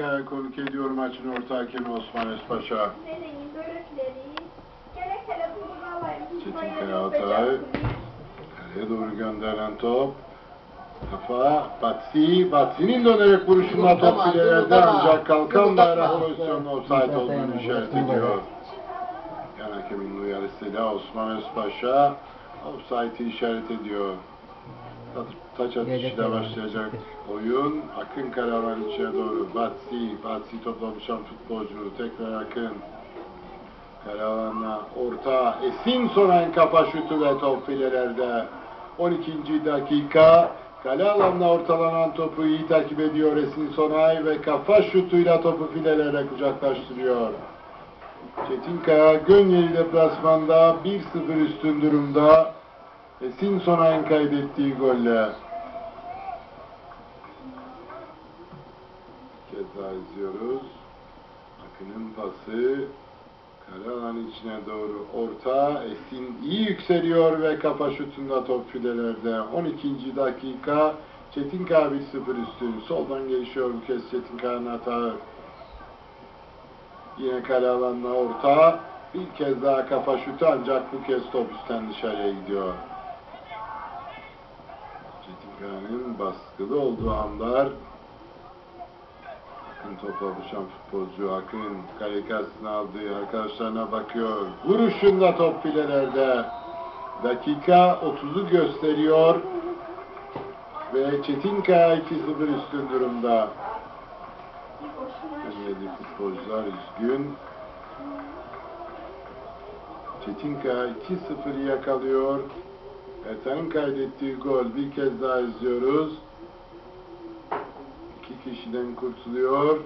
Çetinkaya konuk ediyor maçın orta hakemi Osman bulgalayım. Çetinkaya Altay. Kaleye doğru gönderilen top. Kafa, Batsi, Batsi'nin dönerek vuruşunda top tamam. ancak kalkan bayrak pozisyonunda offside olduğunu işaret ediyor. Yan hakemin uyarısıyla Osman Özpaşa offside'i işaret ediyor. Ta- Taç atışıyla başlayacak oyun. Akın Karavan içeri doğru. Batsi, Batsi topla buluşan futbolcu. Tekrar Akın. Karavan'la orta. Esin Sonen kafa şutu ve top filelerde. 12. dakika. Kale alanına ortalanan topu iyi takip ediyor Esin Sonay ve kafa şutuyla topu filelere kucaklaştırıyor. Çetinkaya Gönyeli deplasmanda 1-0 üstün durumda. Esin Sonay'ın kaydettiği golle. Kez daha izliyoruz. Akın'ın pası. Kale alan içine doğru orta. Esin iyi yükseliyor ve kafa şutunda top filelerde. 12. dakika. Çetinkaya 1-0 üstün. Soldan gelişiyor bu kez Çetinkaya'nın hata. Yine kale alanına orta. Bir kez daha kafa şutu ancak bu kez top üstten dışarıya gidiyor. Çetinkaya'nın baskılı olduğu anlar Akın topla buluşan futbolcu Akın kale karşısına aldığı arkadaşlarına bakıyor. Vuruşunda top filelerde. Dakika 30'u gösteriyor. Ve Çetinkaya 2-0 üstün durumda. Yedi futbolcular üzgün. Çetinkaya 2-0 yakalıyor. Ertan'ın kaydettiği gol bir kez daha izliyoruz. İki kişiden kurtuluyor.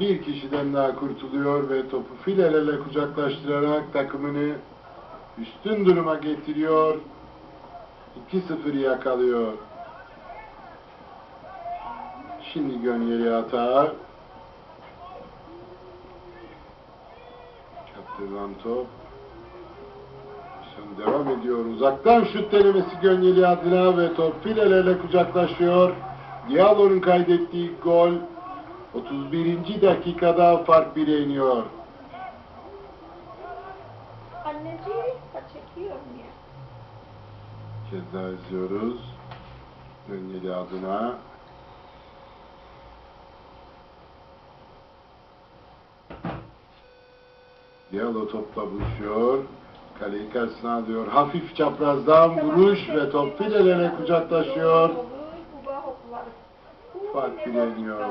Bir kişiden daha kurtuluyor ve topu filelerle kucaklaştırarak takımını üstün duruma getiriyor. 2-0 yakalıyor. Şimdi Gönyeli hata. Kaptırılan top. Sen devam ediyor. Uzaktan şut denemesi Gönyeli adına ve top filelerle kucaklaşıyor. Diallo'nun kaydettiği gol 31. dakikada fark 1'e iniyor. Anneciğim, çekiyorum ya. Kez daha izliyoruz. Gönyeli adına. Diallo topla buluşuyor. Kaleyi karşısına alıyor. Hafif çaprazdan vuruş ve top filelerine kucaklaşıyor. Fark bileniyor.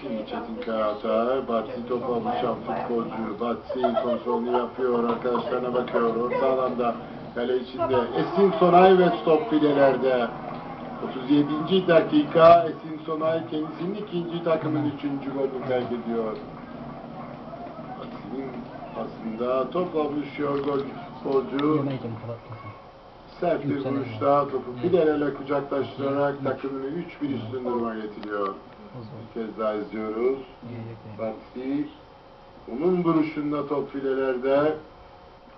Şimdi Çetin Kağıtay, Batsi topla buluşan futbolcu. Batsi kontrolünü yapıyor, arkadaşlarına bakıyor. Orta alanda kale içinde. Esin Sonay ve stop filelerde. 37. dakika Esin Sonay kendisinin ikinci takımın üçüncü golünü kaybediyor. Batsi'nin pasında topla buluşuyor gol futbolcu. Sert bir Yükselen vuruşta topu filelerle kucaklaştırarak takımını 3-1 üstün duruma getiriyor. Bir kez daha izliyoruz. Batsi onun vuruşunda top filelerde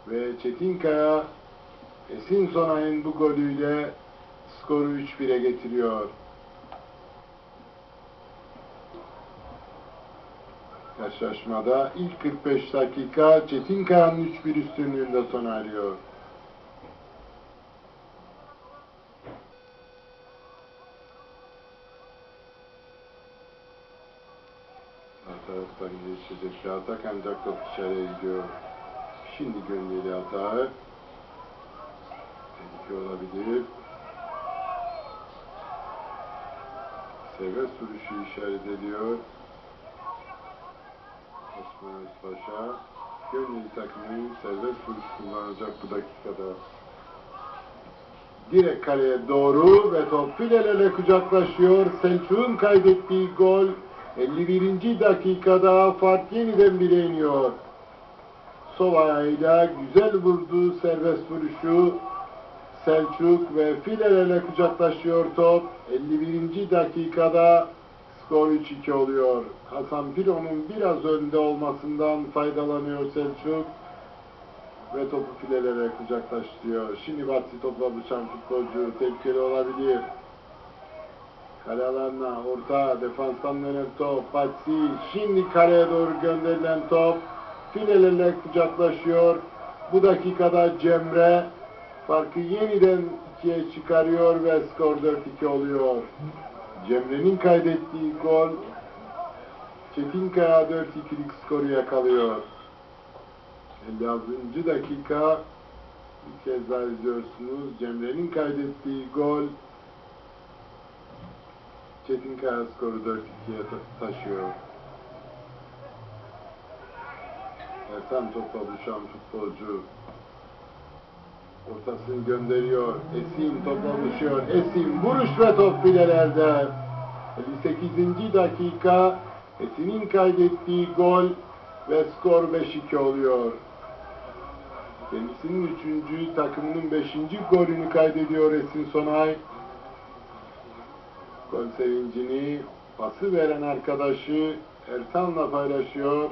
ve Çetinkaya Esin Sonay'ın bu golüyle skoru 3-1'e getiriyor. Karşılaşmada ilk 45 dakika Çetinkaya'nın 3-1 üstünlüğünde sona eriyor. Taraftan geçecek bir atak ancak top dışarıya gidiyor. Şimdi gönderi atar. Tehlike olabilir. Serbest vuruşu işaret ediyor. Osman Özpaşa. Gönüllü takımı serbest vuruş kullanacak bu dakikada. Direkt kaleye doğru ve top filelerle kucaklaşıyor. Selçuk'un kaydettiği gol 51. dakikada fark yeniden bire iniyor. Sol ayağıyla güzel vurdu serbest vuruşu. Selçuk ve filelerle kucaklaşıyor top. 51. dakikada skor 3-2 oluyor. Hasan Piro'nun biraz önde olmasından faydalanıyor Selçuk. Ve topu filelere kucaklaştırıyor. Şimdi Batsi topla buluşan futbolcu tehlikeli olabilir. Kale alanına orta defanstan dönen top. Batsi şimdi kaleye doğru gönderilen top. Filelerle kucaklaşıyor. Bu dakikada Cemre farkı yeniden ikiye çıkarıyor ve skor 4-2 oluyor. Cemre'nin kaydettiği gol Çetinkaya 4-2'lik skoru yakalıyor. 56. dakika bir kez daha izliyorsunuz. Cemre'nin kaydettiği gol Çetinkaya skoru 4-2'ye ta- taşıyor. Ertan topla buluşan futbolcu ortasını gönderiyor. Esim topla buluşuyor. Esim vuruş ve top filelerde. 58. dakika Esin'in kaydettiği gol ve skor 5-2 oluyor. Kendisinin üçüncü, takımının beşinci golünü kaydediyor Esin Sonay. Gol sevincini pası veren arkadaşı Ertan'la paylaşıyor.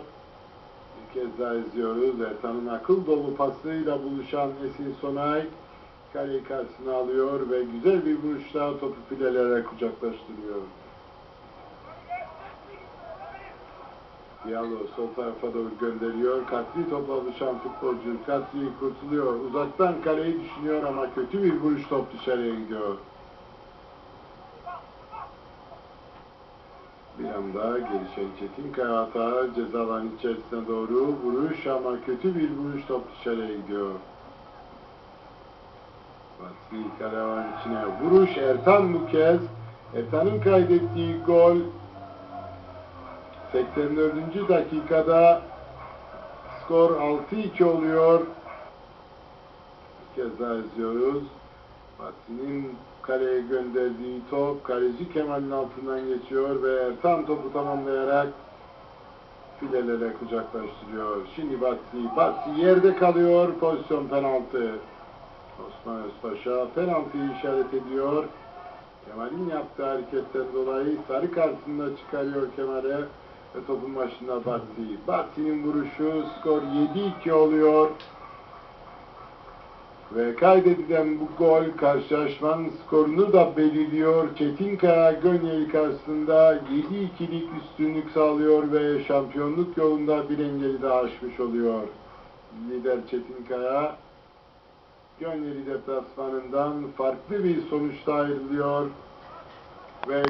Bir kez daha izliyoruz. Ertan'ın akıl dolu pasıyla buluşan Esin Sonay kaleyi karşısına alıyor ve güzel bir vuruşla topu filelere kucaklaştırıyor. Diallo sol tarafa doğru gönderiyor. Katli topla buluşan futbolcu Katli kurtuluyor. Uzaktan kaleyi düşünüyor ama kötü bir vuruş top dışarıya gidiyor. Anda gelişen Çetinkaya hata ceza içerisine doğru vuruş ama kötü bir vuruş top dışarıya gidiyor. Kale alanı içine vuruş Ertan bu kez. Ertan'ın kaydettiği gol 84. dakikada skor 6-2 oluyor. Bir kez daha izliyoruz. Batsi'nin kaleye gönderdiği top kaleci Kemal'in altından geçiyor ve Ertan topu tamamlayarak filelere kucaklaştırıyor. Şimdi Batsi, Batsi yerde kalıyor. Pozisyon penaltı. Osman Özpaşa penaltıyı işaret ediyor. Kemal'in yaptığı hareketten dolayı sarı kartını çıkarıyor Kemal'e ve topun başında Batsi. Batsi'nin vuruşu skor 7-2 oluyor. Ve kaydedilen bu gol karşılaşmanın skorunu da belirliyor. Çetinkaya Gönyeli karşısında 7-2'lik üstünlük sağlıyor ve şampiyonluk yolunda bir engeli daha aşmış oluyor. Lider Çetinkaya Gönyeli deplasmanından farklı bir sonuçta ayrılıyor ve